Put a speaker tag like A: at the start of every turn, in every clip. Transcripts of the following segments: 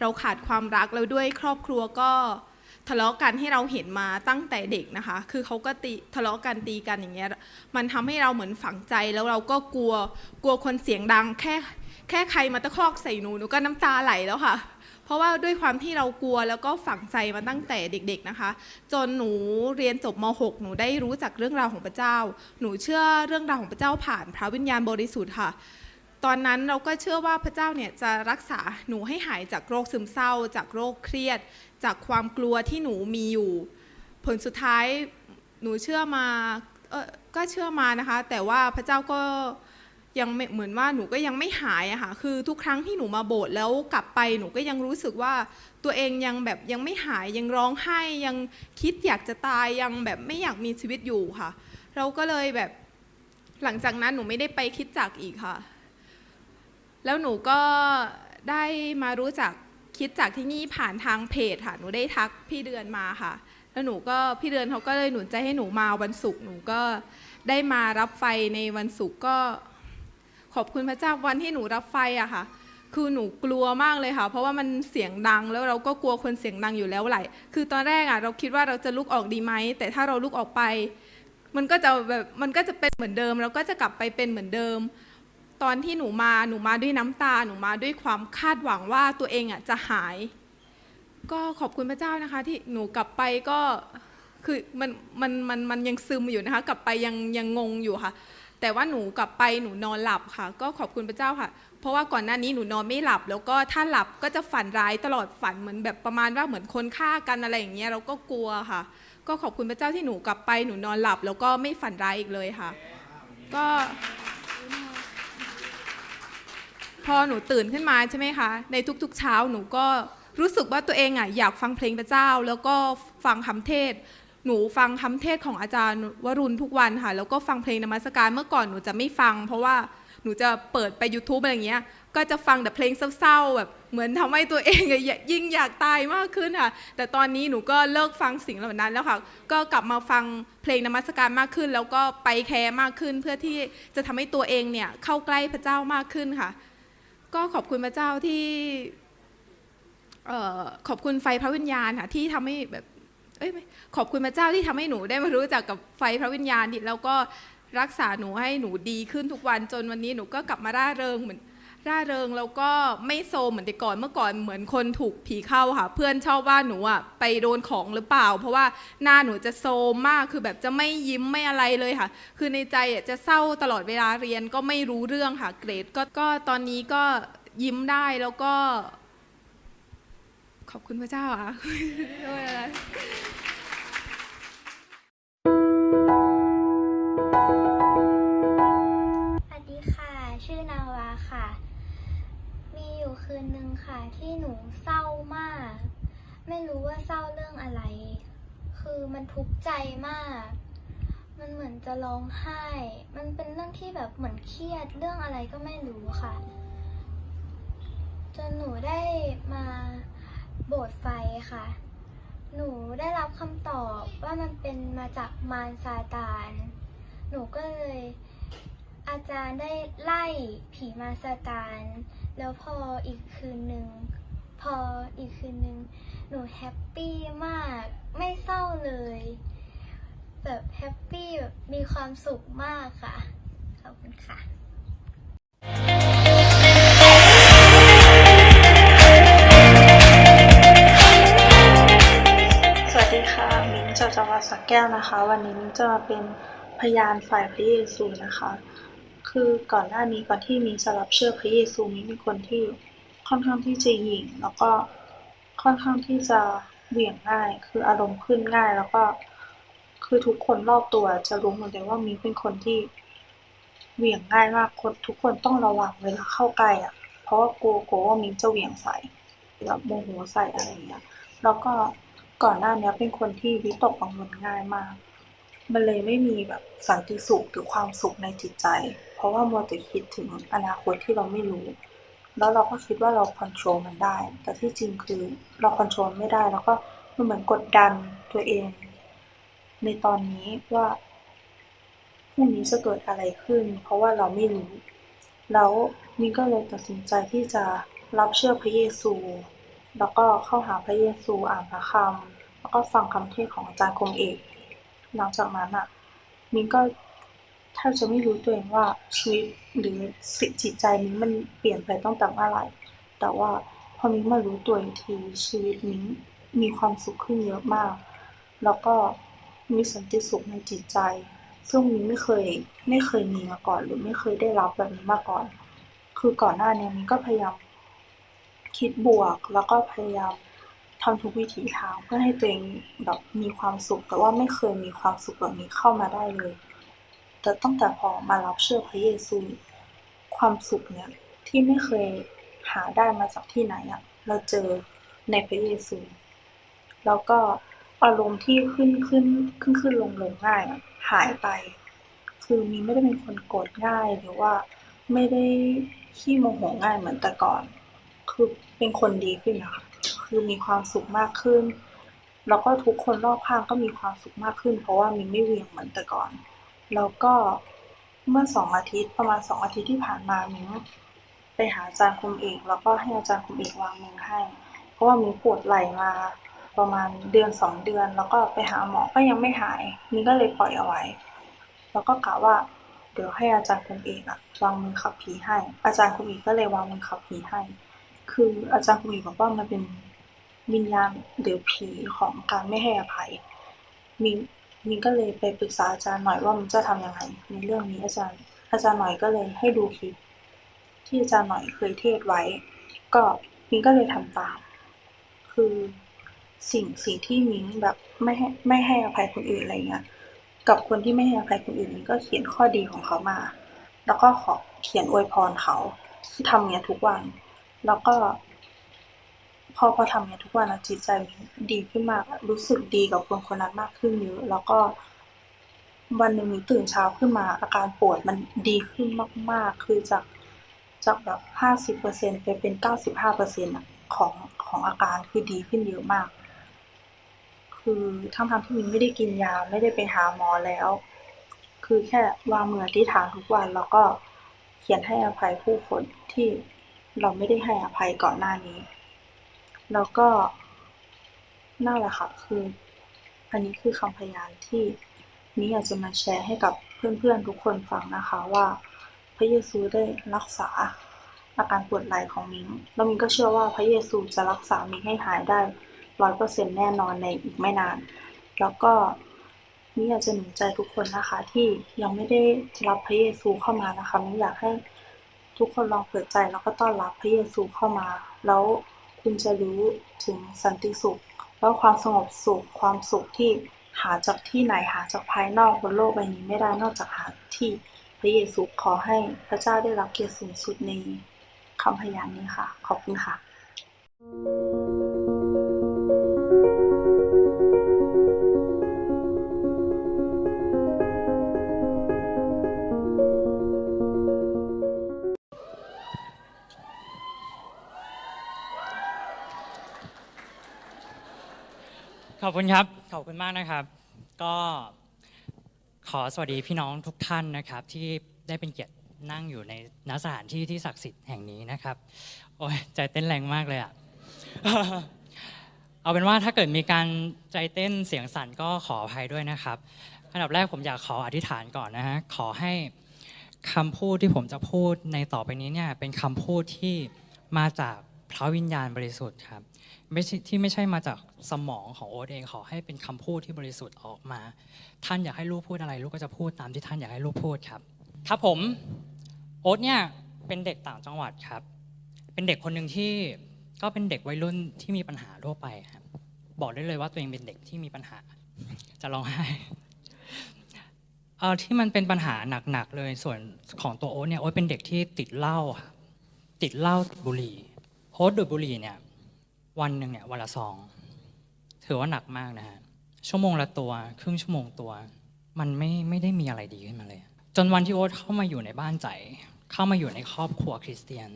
A: เราขาดความรักแล้วด้วยครอบครัวก็ทะเลาะกันให้เราเห็นมาตั้งแต่เด็กนะคะ คือเขาก็ตีทะเลาะกันตีกันอย่างเงี้ย มันทำให้เราเหมือนฝังใจแล้วเราก็กลัว กลัวคนเสียงดัง แค่แค่ใครมาตะคอกใส่หนูหนูก็น้ำตาไหลแล้วค่ะ เพราะว่าด้วยความที่เรากลัวแล้วก็ฝังใจมาตั้งแต่เด็กๆนะคะ จนหนูเรียนจบม .6 หนูได้รู้จักเรื่องราวของพระเจ้า หนูเชื่อเรื่องราวของพระเจ้าผ่านพระวิญญาณบริสุทธิ์ค่ะ ตอนนั้นเราก็เชื่อว่าพระเจ้าเนี่ยจะรักษาหนูให้หายจากโรคซึมเศร้า จากโรคเครียด จากความกลัวที่หนูมีอยู่ ผลสุดท้ายหนูเชื่อมาเออก็เชื่อมานะคะ แต่ว่าพระเจ้าก็ยังเหมือนว่าหนูก็ยังไม่หายอะค่ะคือทุกครั้งที่หนูมาโบสถ์แล้วกลับไปหนูก็ยังรู้สึกว่าตัวเองยังแบบยังไม่หายยังร้องไห้ยังคิดอยากจะตายยังแบบไม่อยากมีชีวิตอยู่ค่ะ เราก็เลยแบบหลังจากนั้นหนูไม่ได้ไปคิดจักอีกค่ะ แล้วหนูก็ได้มารู้จักคิดจากที่นี่ผ่านทางเพจค่ะ หนูได้ทักพี่เดือนมาค่ะ แล้วหนูก็พี่เดือนเขาก็เลยหนุนใจให้หนูมาวันศุกร์หนูก็ได้มารับไฟในวันศุกร์ก็ ขอบคุณพระเจ้าวันที่หนูรับไฟอะค่ะ คือหนูกลัวมากเลยค่ะ เพราะว่ามันเสียงดังแล้วเราก็กลัวคนเสียงดังอยู่แล้วไหลคือตอนแรกอะเราคิดว่าเราจะลุกออกดีไหมแต่ถ้าเราลุกออกไป มันก็จะแบบมันก็จะเป็นเหมือนเดิมเราก็จะกลับไปเป็นเหมือนเดิม ตอนที่หนูมาหนูมาด้วยน้ำตาหนูมาด้วยความคาดหวังว่าตัวเองอะจะหาย ก็ขอบคุณพระเจ้านะคะ ที่หนูกลับไปก็คือมันมันมันมันยังซึมอยู่นะคะ กลับไปยังยังงงอยู่ค่ะ แต่ว่าหนูกลับไปหนูนอนหลับค่ะ ก็ขอบคุณพระเจ้าค่ะ เพราะว่าก่อนหน้านี้หนูนอนไม่หลับ แล้วก็ถ้าหลับก็จะฝันร้ายตลอดฝันเหมือนแบบประมาณว่าเหมือนคนฆ่ากันอะไรอย่างเงี้ยเราก็กลัวค่ะ ก็ขอบคุณพระเจ้าที่หนูกลับไปหนูนอนหลับ แล้วก็ไม่ฝันร้ายอีกเลยค่ะ ก็ พอหนูตื่นขึ้นมาใช่ไหมคะ ในทุกๆเช้าหนูก็รู้สึกว่าตัวเองอะอยากฟังเพลงพระเจ้า แล้วก็ฟังคำเทศ หนูฟังคำเทศของอาจารย์วรุณทุกวันค่ะ แล้วก็ฟังเพลงนมัสการเมื่อก่อนหนูจะไม่ฟัง เพราะว่าหนูจะเปิดไป YouTube อะไรอย่างเงี้ย ก็จะฟังแต่เพลงเศร้าๆแบบเหมือนทำให้ตัวเองยิ่งอยากตายมากขึ้นค่ะ แต่ตอนนี้หนูก็เลิกฟังสิ่งเหล่านั้นแล้วค่ะ ก็กลับมาฟังเพลงนมัสการมากขึ้น แล้วก็ไปแคร์มากขึ้น เพื่อที่จะทำให้ตัวเองเนี่ยเข้าใกล้พระเจ้ามากขึ้นค่ะ ก็ขอบคุณพระเจ้าที่เออขอบคุณไฟพระวิญญาณค่ะที่ทำให้แบบเอ้ยขอบคุณพระเจ้าที่ทำให้หนูได้มารู้จักกับไฟพระวิญญาณที่แล้วก็รักษาหนูให้หนูดีขึ้นทุกวันจนวันนี้หนูก็กลับมาร่าเริงเหมือน ร่าเริงแล้วก็ไม่โซมเหมือนแต่ก่อนเมื่อก่อนเหมือนคนถูกผีเข้าค่ะ เพื่อนชอบว่าหนูอะไปโดนของหรือเปล่า เพราะว่าหน้าหนูจะโซมมากคือแบบจะไม่ยิ้มไม่อะไรเลยค่ะ คือในใจอะจะเศร้าตลอดเวลาเรียนก็ไม่รู้เรื่องค่ะเกรดก็ก็ตอนนี้ก็ยิ้มได้แล้วก็ ขอบคุณพระเจ้าอะด้วยอะไร
B: สวัสดีค่ะ ชื่อนาวาค่ะ อยู่คืนนึงค่ะที่หนูเศร้ามาก ไม่รู้ว่าเศร้าเรื่องอะไร คือมันทุกข์ใจมาก มันเหมือนจะร้องไห้ มันเป็นเรื่องที่แบบเหมือนเครียดเรื่องอะไรก็ไม่รู้ค่ะ จนหนูได้มาโบสถ์ไฟค่ะ หนูได้รับคำตอบว่ามันเป็นมาจากมารซาตาน หนูก็เลยอาจารย์ได้ไล่ผีมาสตาน แล้วพออีกคืนหนึ่งพออีกคืนหนึ่งหนูแฮปปี้มาก ไม่เศร้าเลย แบบแฮปปี้แบบมีความสุขมากค่ะ ขอบคุณค่ะ
C: สวัสดีค่ะมิ้นจากจังหวัดสระแก้วนะคะ วันนี้มิ้นจะมาเป็นพยานฝ่ายพระเยซูนะคะ คือก่อนหน้านี้ก่อนที่มิ้นจะรับเชื่อพระเยซูมิ้นเป็นคนที่ค่อนข้างที่จะหยิ่งแล้วก็ค่อนข้างที่จะเหวี่ยงง่าย คืออารมณ์ขึ้นง่ายแล้วก็ คือทุกคนรอบตัวจะรู้หมดเลยว่ามิ้นเป็นคนที่เหวี่ยงง่ายมากคนทุกคนต้องระวังเวลาเข้าใกล้อะ เพราะว่ากลัวกลัวว่ามิ้นจะเหวี่ยงใส่แบบโมโหใส่อะไรอย่างเงี้ยแล้วก็ก่อนหน้านี้เป็นคนที่วิตกกังวลง่ายมาก มันเลยไม่มีแบบสันติสุขหรือความสุขในจิตใจ เพราะว่ามัวแต่คิดถึงอนาคตที่เราไม่รู้ แล้วเราก็คิดว่าเราควบคุมมันได้ แต่ที่จริงคือเราควบคุมไม่ได้ แล้วก็มันเหมือนกดดันตัวเอง ในตอนนี้ว่าพรุ่งนี้จะเกิดอะไรขึ้น เพราะว่าเราไม่รู้ แล้วมินก็เลยตัดสินใจที่จะรับเชื่อพระเยซู แล้วก็เข้าหาพระเยซูอ่านพระคำแล้วก็ฟังคำเทศของอาจารย์คมเอก หลังจากนั้นอะ มิ้นก็ แทบจะไม่รู้ตัวเองว่าชีวิตหรือสิจิตใจมิ้มันเปลี่ยนไปตั้งแต่เมื่อไหร่แต่ว่าพอมิ้นมารู้ตัวอีกทีชีวิตมิ้นมีความสุขขึ้นเยอะมาก แล้วก็มีสันติสุขในจิตใจ ซึ่งมิ้นไม่เคยไม่เคยมีมาก่อน หรือไม่เคยได้รับแบบนี้มาก่อน คือก่อนหน้านี้มิ้นก็พยายามคิดบวกแล้วก็พยายามทำทุกวิถีทางเพื่อให้ตัวเองแบบมีความสุข แต่ว่าไม่เคยมีความสุขแบบนี้เข้ามาได้เลย แต่ตั้งแต่พอมารับเชื่อพระเยซู ความสุขเนี่ยที่ไม่เคยหาได้มาจากที่ไหนอะเราเจอในพระเยซู แล้วก็อารมณ์ที่ขึ้นขึ้นขึ้นขึ้นลงลงง่ายอะหายไป คือมีไม่ได้เป็นคนโกรธง่ายหรือว่าไม่ได้ขี้โมโหง่ายเหมือนแต่ก่อน คือเป็นคนดีขึ้นนะคะคือมีความสุขมากขึ้น แล้วก็ทุกคนรอบข้างก็มีความสุขมากขึ้น เพราะว่ามีไม่เวียงเหมือนแต่ก่อน แล้วก็เมื่อสองอาทิตย์ประมาณสองอาทิตย์ที่ผ่านมามิ้งไปหาอาจารย์คุมเอกแล้วก็ให้อาจารย์คุมเอกวางมือให้ เพราะว่ามิ้งปวดไหล่มาประมาณเดือนสองเดือน แล้วก็ไปหาหมอก็ยังไม่หายมิ้งก็เลยปล่อยเอาไว้ แล้วก็กะว่าเดี๋ยวให้อาจารย์คุมเอกอะวางมือขับผีให้ อาจารย์คุมเอกก็เลยวางมือขับผีให้ คืออาจารย์คุมเอกบอกว่ามันเป็นวิญญาณหรือผีของการไม่ให้อภัย มิน มินก็เลยไปปรึกษาอาจารย์หน่อยว่ามันจะทำยังไงในเรื่องนี้อาจารย์ อาจารย์หน่อยก็เลยให้ดูคลิปที่อาจารย์หน่อยเคยเทศไว้ ก็มินก็เลยทำตาม คือสิ่งสิ่งที่มินแบบไม่ให้ไม่ให้อภัยคนอื่นอะไรเงี้ยกับคนที่ไม่ให้อภัยคนอื่นมินก็เขียนข้อดีของเขามา แล้วก็ขอเขียนอวยพรเขาที่ทำเนี้ยทุกวัน แล้วก็ พอพอทำเนี่ยทุกวันอะจิตใจมีดีขึ้นมาก รู้สึกดีกับคนคนนั้นมากขึ้นเยอะ แล้วก็วันหนึ่งมิ้ตื่นเช้าขึ้นมา อาการปวดมันดีขึ้นมาก ๆ คือจากจากแบบห้าสิบเปอร์เซ็นไปเป็นเก้าสิบห้าเปอร์เซ็นต์ของของอาการคือดีขึ้นเยอะมาก คือทั้งทที่มินไม่ได้กินยาไม่ได้ไปหาหมอแล้ว คือแค่วางมืออธิษฐานทุกวันแล้วก็เขียนให้อภัยผู้คนที่เราไม่ได้ให้อภัยก่อนหน้านี้ แล้วก็นั่นแหละค่ะคืออันนี้คือคำพยานที่นี้อยากจะมาแชร์ให้กับเพื่อนๆทุกคนฟังนะคะว่าพระเยซูได้รักษาอาการปวดไหล่ของมิ้งแล้วมิ้งก็เชื่อว่าพระเยซูจะรักษามิ้งให้หายได้ร้อยเปอร์เซ็นแน่นอนในอีกไม่นาน แล้วก็นี่อยากจะหนุนใจทุกคนนะคะที่ยังไม่ได้รับพระเยซูเข้ามานะคะมิ้งอยากให้ทุกคนลองเปิดใจแล้วก็ต้อนรับพระเยซูเข้ามา แล้ว คุณจะรู้ถึงสันติสุขแล้วความสงบสุขความสุขที่หาจากที่ไหนหาจากภายนอกบนโลกใบนี้ไม่ได้นอกจากหาที่พระเยซูขอให้พระเจ้าได้รับเกียรติสูงสุดในคำพยานนี้ค่ะ ขอบคุณค่ะ
D: ขอบคุณครับ ขอบคุณมากนะครับ ก็ขอสวัสดีพี่น้องทุกท่านนะครับ ที่ได้เป็นเกียรตินั่งอยู่ในณสถานที่ที่ศักดิ์สิทธิ์แห่งนี้นะครับ โอ้ยใจเต้นแรงมากเลยอะเอาเป็นว่าถ้าเกิดมีการใจเต้นเสียงสั่นก็ขออภัยด้วยนะครับอันดับแรกผมอยากขออธิษฐานก่อนนะฮะขอให้คำพูดที่ผมจะพูดในต่อไปนี้เนี่ยเป็นคำพูดที่มาจาก พระวิญญาณบริสุทธิ์ครับไม่ใช่ที่ไม่ใช่มาจากสมองของโอ๊ตเองขอให้เป็นคำพูดที่บริสุทธิ์ออกมา ท่านอยากให้ลูกพูดอะไร ลูกก็จะพูดตามที่ท่านอยากให้ลูกพูดครับ ครับผมโอ๊ตเนี่ยเป็นเด็กต่างจังหวัดครับ เป็นเด็กคนหนึ่งที่ก็เป็นเด็กวัยรุ่นที่มีปัญหาทั่วไปครับบอกได้เลยว่าตัวเองเป็นเด็กที่มีปัญหา จะร้องไห้ที่มันเป็นปัญหาหนักๆเลยส่วนของตัวโอ๊ตเนี่ยโอ๊ตเป็นเด็กที่ติดเหล้าติดเหล้าติดบุหรี่ โอ๊ตดูดบุหรี่เนี่ยวันหนึ่งเนี่ยวันละซอง ถือว่าหนักมากนะฮะชั่วโมงละตัว ครึ่งชั่วโมงตัว มันไม่ไม่ได้มีอะไรดีขึ้นมาเลย จนวันที่โอ๊ตเข้ามาอยู่ในบ้านใจเข้ามาอยู่ในครอบครัวคริสเตียน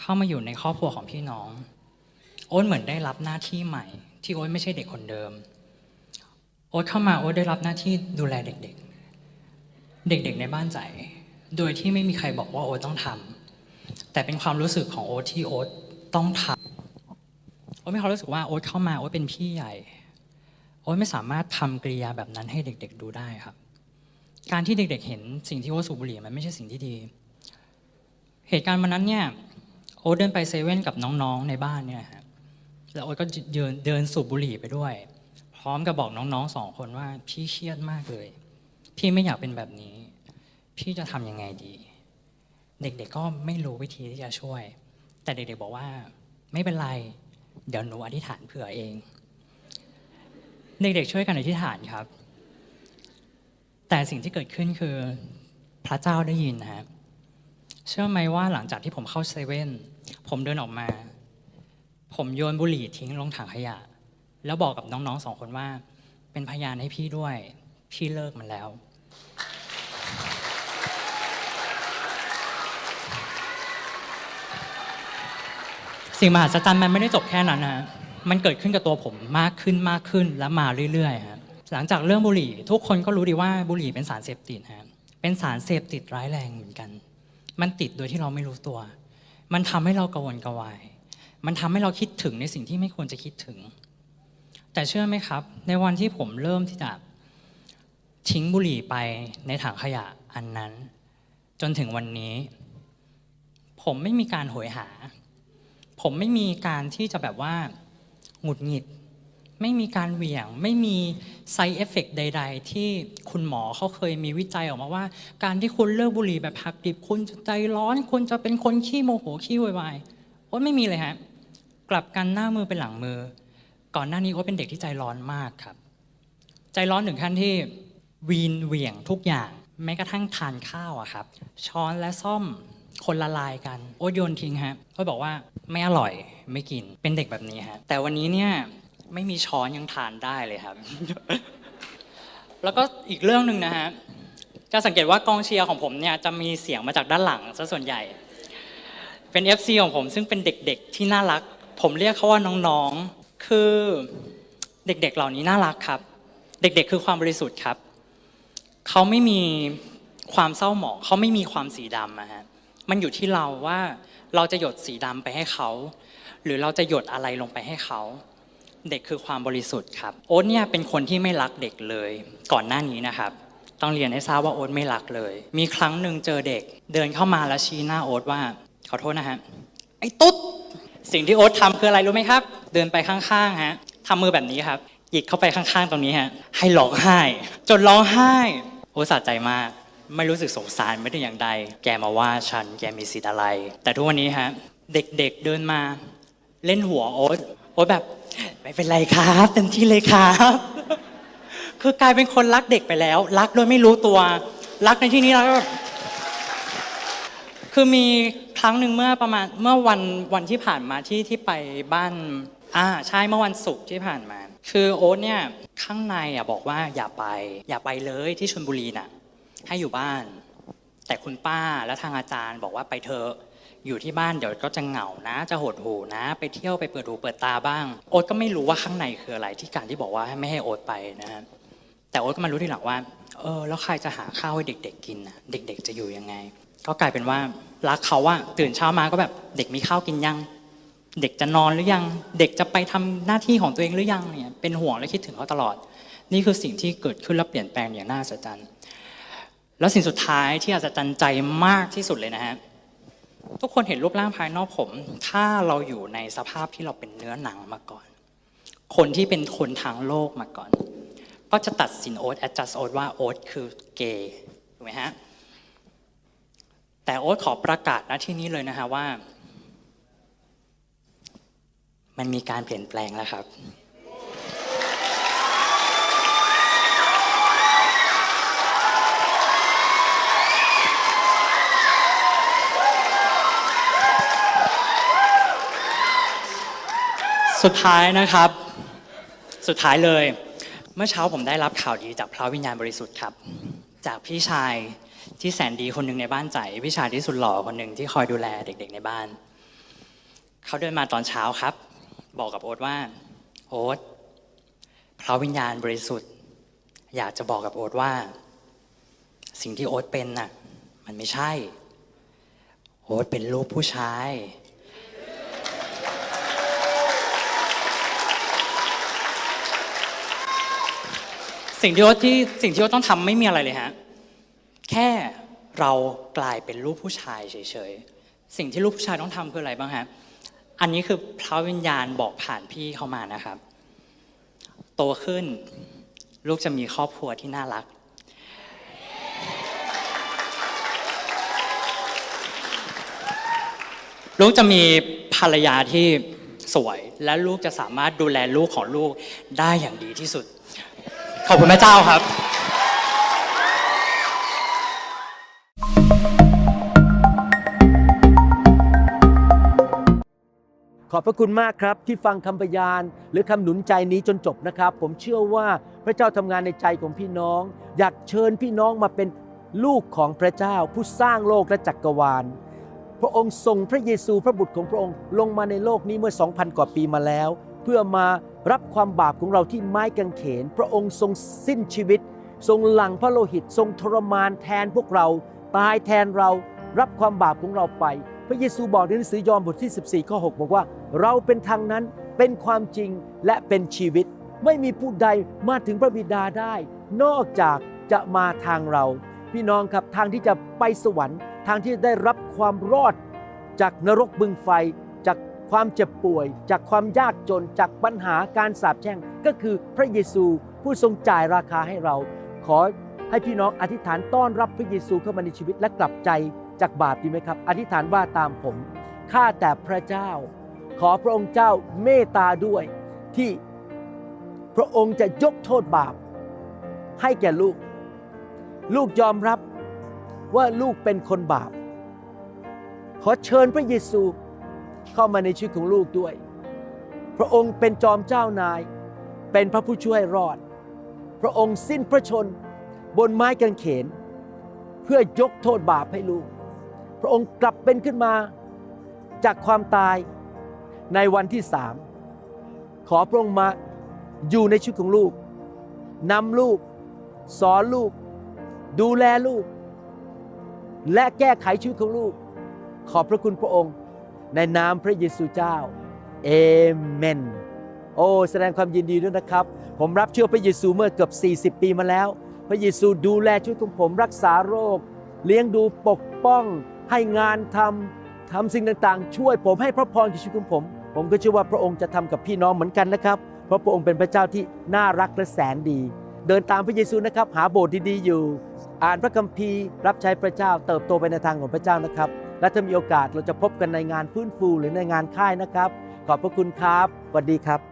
D: เข้ามาอยู่ในครอบครัวของพี่น้อง โอ๊ตเหมือนได้รับหน้าที่ใหม่ ที่โอ๊ตไม่ใช่เด็กคนเดิม โอ๊ตเข้ามาโอ๊ตได้รับหน้าที่ดูแลเด็กๆ เด็กๆในบ้านใจ โดยที่ไม่มีใครบอกว่าโอ๊ตต้องทำ แต่เป็นความรู้สึกของโอ๊ตที่โอ๊ตต้องทำโอ๊ตมีความรู้สึกว่าโอ๊ตเข้ามาโอ๊ตเป็นพี่ใหญ่ โอ๊ตไม่สามารถทำกริยาแบบนั้นให้เด็ก ๆ ดูได้ครับ การที่เด็ก ๆ เห็นสิ่งที่โอ๊ตสูบบุหรี่มันไม่ใช่สิ่งที่ดี เหตุการณ์วันนั้นเนี่ยโอ๊ตเดินไปเซเว่นกับน้องๆในบ้านเนี่ยฮะแล้วโอ๊ตก็เดินเดินสูบบุหรี่ไปด้วย พร้อมกับบอกน้องๆสองคนว่าพี่เครียดมากเลย พี่ไม่อยากเป็นแบบนี้ พี่จะทำยังไงดี เด็กๆก็ไม่รู้วิธีที่จะช่วย แต่เด็กๆบอกว่าไม่เป็นไร เดี๋ยวหนูอธิษฐานเผื่อเอง เด็กๆช่วยกันอธิษฐานครับ แต่สิ่งที่เกิดขึ้นคือพระเจ้าได้ยินนะครับเชื่อไหมว่าหลังจากที่ผมเข้าเซเว่นผมเดินออกมา ผมโยนบุหรี่ทิ้งลงถังขยะ แล้วบอกกับน้องๆสองคนว่า เป็นพยานให้พี่ด้วย พี่เลิกมันแล้ว สิ่งมหัศจรรย์มันไม่ได้จบแค่นั้นนะฮะมันเกิดขึ้นกับตัวผมมากขึ้นมากขึ้นและมาเรื่อยๆฮะหลังจากเรื่องบุหรี่ ทุกคนก็รู้ดีว่าบุหรี่เป็นสารเสพติดฮะเป็นสารเสพติดร้ายแรงเหมือนกัน มันติดโดยที่เราไม่รู้ตัว มันทำให้เรากระวนกระวาย มันทำให้เราคิดถึงในสิ่งที่ไม่ควรจะคิดถึง แต่เชื่อไหมครับ ในวันที่ผมเริ่มที่จะทิ้งบุหรี่ไปในถังขยะอันนั้น จนถึงวันนี้ ผมไม่มีการโหยหา ผมไม่มีการที่จะแบบว่าหงุดหงิด ไม่มีการเหวี่ยง ไม่มี side effect ใด ๆ ที่คุณหมอเขาเคยมีวิจัยออกมาว่า การที่คุณเลิกบุหรี่แบบหักดิบคุณจะใจร้อน คุณจะเป็นคนขี้โมโหขี้โวยวายโอ๊ตไม่มีเลยฮะกลับกันหน้ามือเป็นหลังมือ ก่อนหน้านี้โอ๊ตเป็นเด็กที่ใจร้อนมากครับ ใจร้อนถึงขั้นที่วีนเหวี่ยงทุกอย่าง แม้กระทั่งทานข้าวอะครับ ช้อนและซ่อม คนละลายกัน โอ๊ตโยนทิ้งฮะโอ๊ตบอกว่าไม่อร่อยไม่กินเป็นเด็กแบบนี้ฮะแต่วันนี้เนี่ยไม่มีช้อนยังทานได้เลยครับ แล้วก็อีกเรื่องหนึ่งนะฮะจะสังเกตว่ากองเชียร์ของผมเนี่ยจะมีเสียงมาจากด้านหลังซะส่วนใหญ่ เป็น FC ของผมซึ่งเป็นเด็กๆที่น่ารัก ผมเรียกเขาว่าน้องๆ คือเด็กๆเหล่านี้น่ารักครับ เด็กๆคือความบริสุทธิ์ครับ เขาไม่มีความเศร้าหมองเขาไม่มีความสีดำอะฮะ มันอยู่ที่เราว่าเราจะหยดสีดำไปให้เขา หรือเราจะหยดอะไรลงไปให้เขา เด็กคือความบริสุทธิ์ครับ โอ๊ตเนี่ยเป็นคนที่ไม่รักเด็กเลย ก่อนหน้านี้นะครับ ต้องเรียนให้ทราบว่าโอ๊ตไม่รักเลย มีครั้งหนึ่งเจอเด็ก เดินเข้ามาแล้วชี้หน้าโอ๊ตว่า ขอโทษนะฮะไอ้ตุ๊ดสิ่งที่โอ๊ตทำคืออะไรรู้ไหมครับ เดินไปข้างๆฮะทำมือแบบนี้ครับหยิกเข้าไปข้างๆตรงนี้ฮะให้ร้องไห้ จนร้องไห้โอ๊ตสะใจมาก ไม่รู้สึกสงสารไม่ได้อย่างใด แกมาว่าฉันแกมีสิทธิ์อะไร แต่ทุกวันนี้ฮะเด็กๆเดินมาเล่นหัวโอ๊ตโอ๊ตแบบ ไม่เป็นไรครับเต็มที่เลยครับ คือกลายเป็นคนรักเด็กไปแล้ว รักโดยไม่รู้ตัว รักในที่นี้รักแบบคือมีครั้งหนึ่งเมื่อประมาณเมื่อวันวันที่ผ่านมาที่ที่ไปบ้านอ่าใช่เมื่อวันศุกร์ที่ผ่านมา คือโอ๊ตเนี่ยข้างในอะบอกว่าอย่าไป อย่าไปเลยที่ชลบุรีน่ะ ให้อยู่บ้าน แต่คุณป้าและทางอาจารย์บอกว่าไปเถอะอยู่ที่บ้านเดี๋ยวก็จะเหงานะ จะหดหูนะ ไปเที่ยวไปเปิดหูเปิดตาบ้าง โอ๊ตก็ไม่รู้ว่าข้างในคืออะไรที่การที่บอกว่าไม่ให้โอ๊ตไปนะฮะแต่โอ๊ตก็มารู้ทีหลังว่าเออแล้วใครจะหาข้าวให้เด็ก ๆ กินนะเด็ก ๆ จะอยู่ยังไง ก็กลายเป็นว่ารักเขาว่าตื่นเช้ามาก็แบบเด็กมีข้าวกินยัง เด็กจะนอนหรือยัง เด็กจะไปทำหน้าที่ของตัวเองหรือยังเนี่ยเป็นห่วงและคิดถึงเขาตลอด นี่คือสิ่งที่เกิดขึ้นและเปลี่ยนแปลงอย่างน่าอัศจรรย์ แล้วสิ่งสุดท้ายที่อัศจรรย์ใจมากที่สุดเลยนะฮะทุกคนเห็นรูปร่างภายนอกผม ถ้าเราอยู่ในสภาพที่เราเป็นเนื้อหนังมาก่อน คนที่เป็นคนทางโลกมาก่อน ก็จะตัดสินโอ๊ต adjust โอ๊ตว่าโอ๊ตคือเกย์ถูกไหมฮะแต่โอ๊ตขอประกาศณที่นี้เลยนะฮะว่า มันมีการเปลี่ยนแปลงแล้วครับ สุดท้ายนะครับ สุดท้ายเลย เมื่อเช้าผมได้รับข่าวดีจากพระวิญญาณบริสุทธิ์ครับ จากพี่ชายที่แสนดีคนหนึ่งในบ้านใจพี่ชายที่สุดหล่อคนหนึ่งที่คอยดูแลเด็ก ๆในบ้าน เขาเดินมาตอนเช้าครับ บอกกับโอ๊ตว่า โอ๊ตพระวิญญาณบริสุทธิ์ อยากจะบอกกับโอ๊ตว่า สิ่งที่โอ๊ตเป็นน่ะ มันไม่ใช่ โอ๊ตเป็นลูกผู้ชาย สิ่งที่โอ๊ตที่สิ่งที่โอ๊ตต้องทำไม่มีอะไรเลยฮะแค่เรากลายเป็นลูกผู้ชายเฉยๆสิ่งที่ลูกผู้ชายต้องทำคืออะไรบ้างฮะอันนี้คือพระวิญญาณบอกผ่านพี่เข้ามานะครับ โตขึ้นลูกจะมีครอบครัวที่น่ารัก ลูกจะมีภรรยาที่สวย และลูกจะสามารถดูแลลูกของลูกได้อย่างดีที่สุด ขอบคุณพระเจ้าครับ
E: ขอบพระคุณมากครับที่ฟังคำพยานหรือคำหนุนใจนี้จนจบนะครับ ผมเชื่อว่าพระเจ้าทำงานในใจของพี่น้อง อยากเชิญพี่น้องมาเป็นลูกของพระเจ้า ผู้สร้างโลกและจักรวาล พระองค์ส่งพระเยซูพระบุตรของพระองค์ลงมาในโลกนี้เมื่อ 2,000 กว่าปีมาแล้ว เพื่อมารับความบาปของเราที่ไม้กางเขน พระองค์ทรงสิ้นชีวิต ทรงหลั่งพระโลหิต ทรงทรมานแทนพวกเรา ตายแทนเรา รับความบาปของเราไป พระเยซูบอกในหนังสือยอห์นบทที่ 14 ข้อ 6 บอกว่า เราเป็นทางนั้น เป็นความจริง และเป็นชีวิต ไม่มีผู้ใดมาถึงพระบิดาได้ นอกจากจะมาทางเรา พี่น้องครับ ทางที่จะไปสวรรค์ ทางที่จะได้รับความรอด จากนรกบึงไฟ ความเจ็บป่วย จากความยากจนจากปัญหาการสาปแช่งก็คือพระเยซูผู้ทรงจ่ายราคาให้เรา ขอให้พี่น้องอธิษฐานต้อนรับพระเยซูเข้ามาในชีวิตและกลับใจจากบาปดีไหมครับ อธิษฐานว่าตามผมข้าแต่พระเจ้า ขอพระองค์เจ้าเมตตาด้วยที่พระองค์จะยกโทษบาป ให้แก่ลูก ลูกยอมรับว่าลูกเป็นคนบาป ขอเชิญพระเยซู เข้ามาในชีวิตของลูกด้วย พระองค์เป็นจอมเจ้านาย เป็นพระผู้ช่วยรอด พระองค์สิ้นพระชนบนไม้กางเขน เพื่อยกโทษบาปให้ลูก พระองค์กลับเป็นขึ้นมาจากความตายในวันที่สามขอพระองค์มาอยู่ในชีวิตของลูกนำลูก สอนลูก ดูแลลูก และแก้ไขชีวิตของลูก ขอบพระคุณพระองค์ ในนามพระเยซูเจ้าเอเมน โอ้แสดงความยินดีด้วยนะครับ ผมรับเชื่อพระเยซูเมื่อเกือบ 40 ปีมาแล้ว พระเยซูดูแลชีวิตของผมรักษาโรค เลี้ยงดูปกป้อง ให้งานทำทำสิ่งต่างๆ ช่วยผมให้พระพรกับชีวิตของผม ผมก็เชื่อว่าพระองค์จะทำกับพี่น้องเหมือนกันนะครับ เพราะพระองค์เป็นพระเจ้าที่น่ารักและแสนดี เดินตามพระเยซูนะครับ หาโบสถ์ดีๆอยู่ อ่านพระคัมภีร์ รับใช้พระเจ้าเติบโตไปในทางของพระเจ้านะครับ และถ้ามีโอกาสเราจะพบกันในงานฟื้นฟูหรือในงานค่ายนะครับ ขอบพระคุณครับสวัสดีครับ